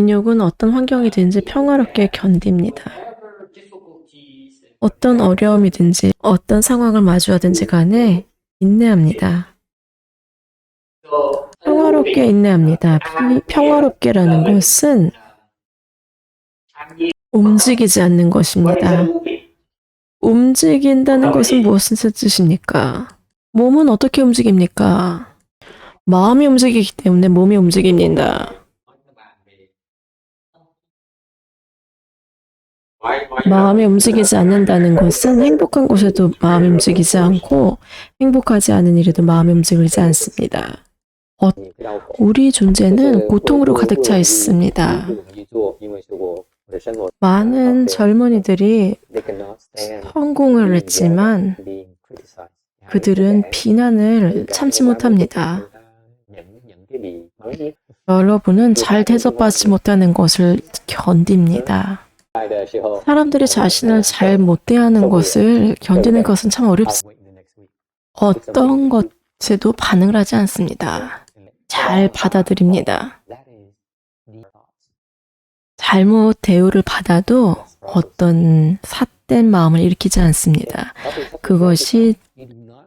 인육은 어떤 환경이든지 평화롭게 견딥니다. 어떤 어려움이든지 어떤 상황을 마주하든지 간에 인내합니다. 평화롭게 인내합니다. 피- 평화롭게라는 것은 움직이지 않는 것입니다. 움직인다는 것은 무엇을 뜻입니까? 몸은 어떻게 움직입니까? 마음이 움직이기 때문에 몸이 움직입니다. 마음이 움직이지 않는다는 것은 행복한 곳에도 마음이 움직이지 않고 행복하지 않은 일에도 마음이 움직이지 않습니다. 어, 우리 존재는 고통으로 가득 차 있습니다. 많은 젊은이들이 성공을 했지만 그들은 비난을 참지 못합니다. 여러분은 잘 대접받지 못하는 것을 견딥니다. 사람들이 자신을 잘 못 대하는 것을 견디는 것은 참 어렵습니다. 어떤 것에도 반응을 하지 않습니다. 잘 받아들입니다. 잘못 대우를 받아도 어떤 삿된 마음을 일으키지 않습니다. 그것이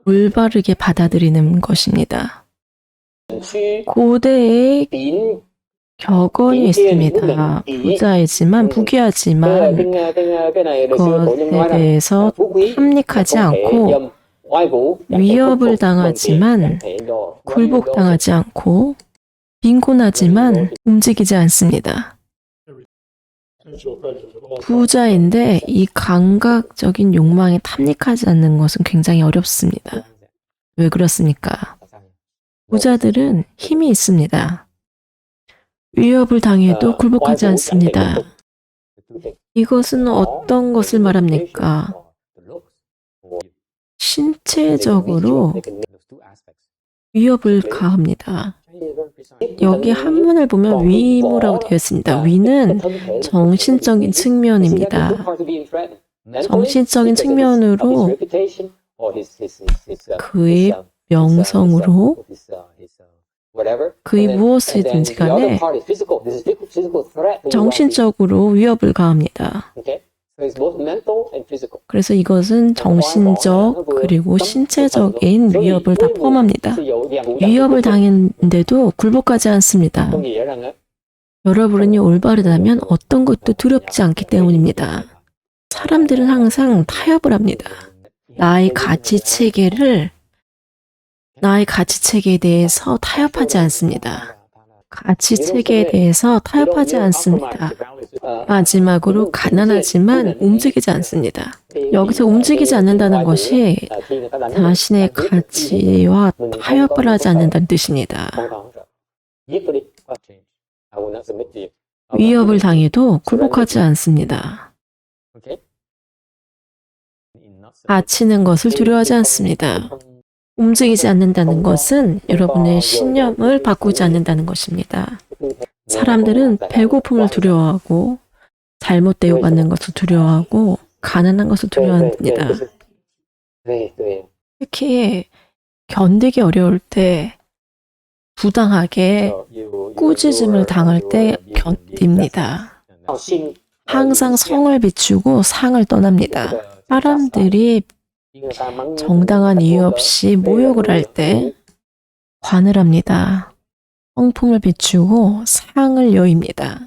올바르게 받아들이는 것입니다. 고대의 격언이 있습니다. 부자이지만 부귀하지만 그것에 대해서 탐닉하지 않고 위협을 당하지만 굴복당하지 않고 빈곤하지만 움직이지 않습니다. 부자인데 이 감각적인 욕망에 탐닉하지 않는 것은 굉장히 어렵습니다. 왜 그렇습니까? 부자들은 힘이 있습니다. 위협을 당해도 굴복하지 않습니다. 이것은 어떤 것을 말합니까? 신체적으로 위협을 가합니다. 여기 한문을 보면 위무라고 되어 있습니다. 위는 정신적인 측면입니다. 정신적인 측면으로 그의 명성으로 그의 무엇이든지 간에 정신적으로 위협을 가합니다. 그래서 이것은 정신적 그리고 신체적인 위협을 다 포함합니다. 위협을 당했는데도 굴복하지 않습니다. 여러분이 올바르다면 어떤 것도 두렵지 않기 때문입니다. 사람들은 항상 타협을 합니다. 나의 가치 체계를 나의 가치 체계에 대해서 타협하지 않습니다. 가치 체계에 대해서 타협하지 않습니다. 마지막으로 가난하지만 움직이지 않습니다. 여기서 움직이지 않는다는 것이 자신의 가치와 타협을 하지 않는다는 뜻입니다. 위협을 당해도 굴복하지 않습니다. 다치는 것을 두려워하지 않습니다. 움직이지 않는다는 것은 여러분의 신념을 바꾸지 않는다는 것입니다. 사람들은 배고픔을 두려워하고 잘못 대우받는 것을 두려워하고 가난한 것을 두려워합니다. 특히 견디기 어려울 때 부당하게 꾸짖음을 당할 때 견딥니다. 항상 성을 비추고 상을 떠납니다. 사람들이 정당한 이유 없이 모욕을 할 때 관을 합니다. 성품을 비추고 상을 여입니다.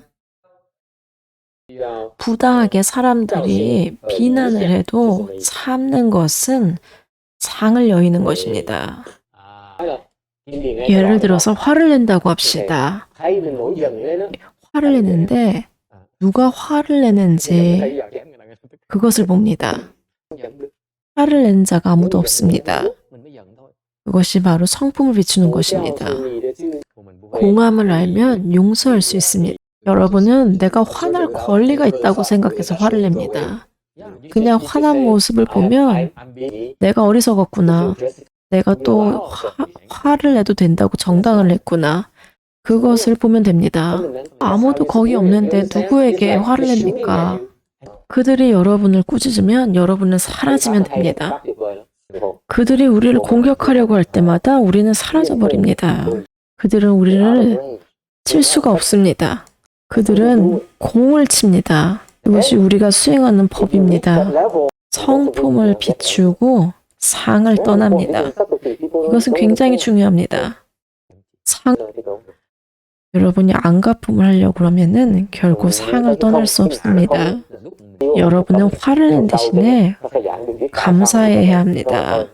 부당하게 사람들이 비난을 해도 참는 것은 상을 여의는 것입니다. 예를 들어서 화를 낸다고 합시다. 화를 내는데 누가 화를 내는지 그것을 봅니다. 화를 낸 자가 아무도 없습니다. 그것이 바로 성품을 비추는 것입니다. 공함을 알면 용서할 수 있습니다. 여러분은 내가 화날 권리가 있다고 생각해서 화를 냅니다. 그냥 화난 모습을 보면 내가 어리석었구나. 내가 또 화, 화를 내도 된다고 정당을 했구나. 그것을 보면 됩니다. 아무도 거기 없는데 누구에게 화를 냅니까? 그들이 여러분을 꾸짖으면 여러분은 사라지면 됩니다. 그들이 우리를 공격하려고 할 때마다 우리는 사라져 버립니다. 그들은 우리를 칠 수가 없습니다. 그들은 공을 칩니다. 이것이 우리가 수행하는 법입니다. 성품을 비추고 상을 떠납니다. 이것은 굉장히 중요합니다. 상, 여러분이 안가품을 하려고 그러면은 결국 상을 떠날 수 없습니다. 여러분은 화를 낸 대신에 감사해야 합니다.